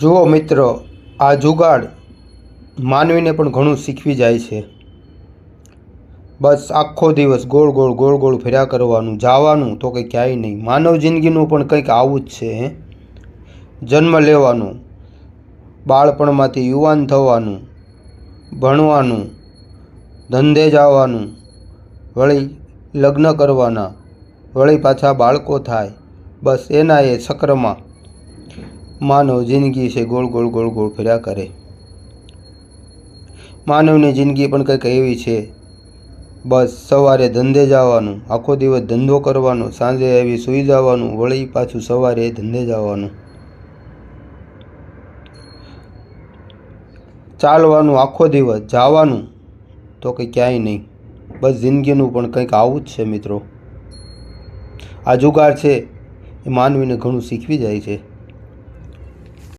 જુઓ મિત્ર, આ જુગાડ માનવીને પણ ઘણું શીખવી જાય છે. બસ આખો દિવસ ગોળ ગોળ ગોળ ગોળ ફેર્યા કરવાનું, જવાનું તો કંઈ ક્યાંય નહીં. માનવ જિંદગીનું પણ કંઈક આવું જ છે, હે. જન્મ લેવાનો, બાળપણમાંથી યુવાન થવાનું, ભણવાનું, ધંધે જવાનું, વળી લગ્ન કરવાના, વળી પાછા બાળકો થાય, બસ એના એ ચક્રમાં માનવ જિંદગી છે, ગોળ ગોળ ગોળ ગોળ ફેર્યા કરે. માનવની જિંદગી પણ કંઈક એવી છે. બસ સવારે ધંધે જવાનું, આખો દિવસ ધંધો કરવાનો, સાંજે આવી સૂઈ જવાનું, વળી પાછું સવારે ધંધે જવાનું. ચાલવાનું આખો દિવસ, જવાનું તો કંઈ ક્યાંય નહીં. બસ જિંદગીનું પણ કંઈક આવું જ છે મિત્રો. આ જુગાર છે, એ માનવીને ઘણું શીખવી જાય છે.